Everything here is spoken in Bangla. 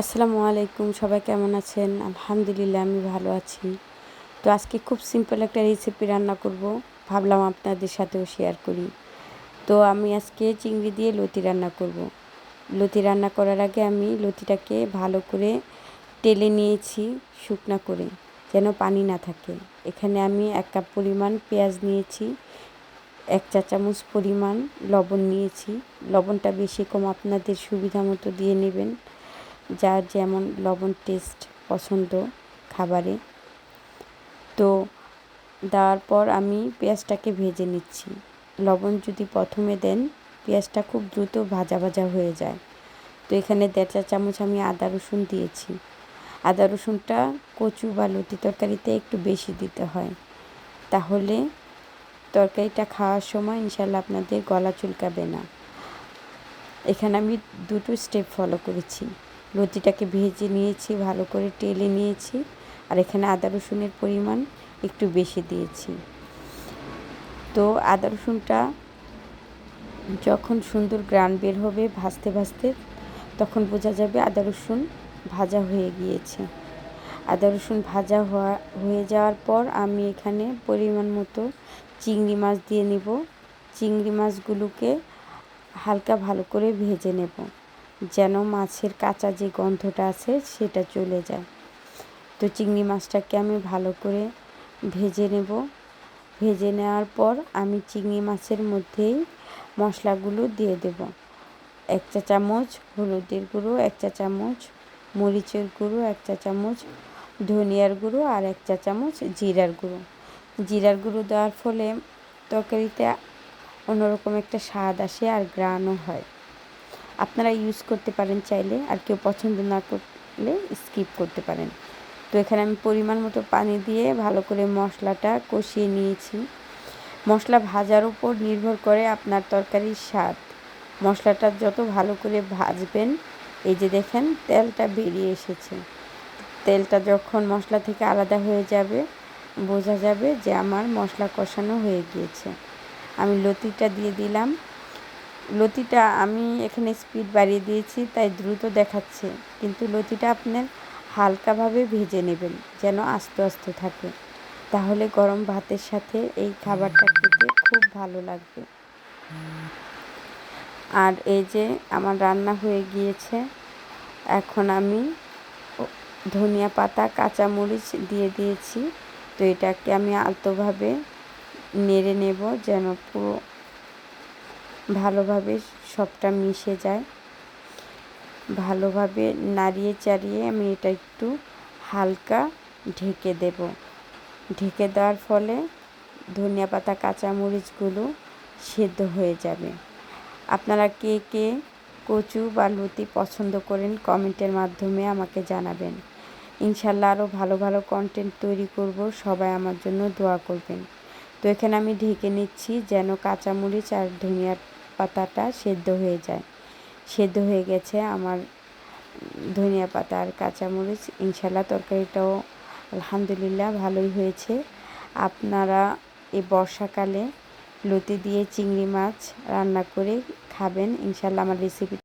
আসসালামু আলাইকুম, সবাই কেমন আছেন? আলহামদুলিল্লাহ, আমি ভালো আছি। তো আজকে খুব সিম্পল একটা রেসিপি রান্না করব। ভাবলাম আপনাদের সাথেও শেয়ার করি। তো আমি আজকে চিংড়ি দিয়ে লতি রান্না করব। লতি রান্না করার আগে আমি লতিটাকে ভালো করে টেলে নিয়েছি শুকনা করে, যেন পানি না থাকে। এখানে আমি এক কাপ পরিমাণ পেঁয়াজ নিয়েছি, এক চা চামচ পরিমাণ লবণ নিয়েছি। লবণটা বেশি কম আপনাদের সুবিধা মতো দিয়ে নেবেন। যার যেমন লবণ টেস্ট পছন্দ খাবারে। তো দেওয়ার পর আমি পেঁয়াজটাকে ভেজে নিচ্ছি। লবণ যদি প্রথমে দেন, পেঁয়াজটা খুব দ্রুত ভাজা ভাজা হয়ে যায়। তো এখানে দেড় চা চামচ আমি আদা রসুন দিয়েছি। আদা রসুনটা কচু বা লুটি তরকারিতে একটু বেশি দিতে হয়। তাহলে তরকারিটা খাওয়ার সময় ইনশাল্লাহ আপনাদের গলা চুলকাবে না। এখানে আমি দুটো স্টেপ ফলো করেছি। লতিটাকে ভেজে নিয়েছি, ভালো করে টেলে নিয়েছি। আর এখানে আদা রসুনের পরিমাণ একটু বেশি দিয়েছি। তো আদা রসুনটা যখন সুন্দর গ্রান বের হবে ভাজতে ভাজতে, তখন বোঝা যাবে আদা রসুন ভাজা হয়ে গিয়েছে। আদা রসুন ভাজা হওয়া, হয়ে যাওয়ার পর আমি এখানে পরিমাণ মতো চিংড়ি মাছ দিয়ে নিব। চিংড়ি মাছগুলোকে হালকা ভালো করে ভেজে নেব। যেন মাছের কাঁচা যে গন্ধটা আছে সেটা চলে যায়। তো চিংড়ি মাছটাকে আমি ভালো করে ভেজে নেব। ভেজে নেওয়ার পর আমি চিংড়ি মাছের মধ্যেই মশলাগুলো দিয়ে দেব। এক চা চামচ হলুদের গুঁড়ো, এক চা চামচ মরিচের গুঁড়ো, এক চা চামচ ধনিয়ার গুঁড়ো আর এক চা চামচ জিরার গুঁড়ো। জিরার গুঁড়ো দেওয়ার ফলে তরকারিতে অন্যরকম একটা স্বাদ আসে আর গ্রানও হয়। আপনারা ইউজ করতে পারেন চাইলে, আর কেউ পছন্দ না করলে স্কিপ করতে পারেন। তো এখানে আমি পরিমাণ মতো পানি দিয়ে ভালো করে মশলাটা কষিয়ে নিয়েছি। মশলা ভাজার উপর নির্ভর করে আপনার তরকারির স্বাদ। মশলাটা যত ভালো করে ভাজবেন, এই যে দেখেন তেলটা বেরিয়ে এসেছে। তেলটা যখন মশলা থেকে আলাদা হয়ে যাবে, বোঝা যাবে যে আমার মশলা কষানো হয়ে গিয়েছে। আমি লতিটা দিয়ে দিলাম। লতিটা আমি এখানে স্পিড বাড়িয়ে দিয়েছি, তাই দ্রুত দেখাচ্ছে। কিন্তু লতিটা আপনার হালকাভাবে ভেজে নেবেন, যেন আস্তে আস্তে থাকে। তাহলে গরম ভাতের সাথে এই খাবারটা খেতে খুব ভালো লাগবে। আর এই যে আমার রান্না হয়ে গিয়েছে, এখন আমি ধনিয়া পাতা, কাঁচামরিচ দিয়ে দিয়েছি। তো এটাকে আমি আলতোভাবে নেড়ে নেব, যেন পুরো ভালোভাবে সবটা মিশে যায়। ভালোভাবে নাড়িয়ে চাড়িয়ে আমি এটা একটু হালকা ঢেকে দেব। ঢেকে দেওয়ার ফলে ধনিয়া পাতা, কাঁচামরিচগুলো সেদ্ধ হয়ে যাবে। আপনারা কে কে কচু বা লুতি পছন্দ করেন কমেন্টের মাধ্যমে আমাকে জানাবেন। ইনশাল্লাহ আরও ভালো ভালো কন্টেন্ট তৈরি করব, সবাই আমার জন্য দোয়া করবেন। তো এখানে আমি ঢেকে নিচ্ছি যেন কাঁচামরিচ আর ধনিয়ার পাতাটা সেদ্ধ হয়ে যায়। সেদ্ধ হয়ে গেছে আমার ধনিয়া পাতা আর কাঁচামরিচ। ইনশাল্লাহ তরকারিটাও আলহামদুলিল্লাহ ভালোই হয়েছে। আপনারা এই বর্ষাকালে লতি দিয়ে চিংড়ি মাছ রান্না করে খাবেন। ইনশাল্লাহ আমার রেসিপি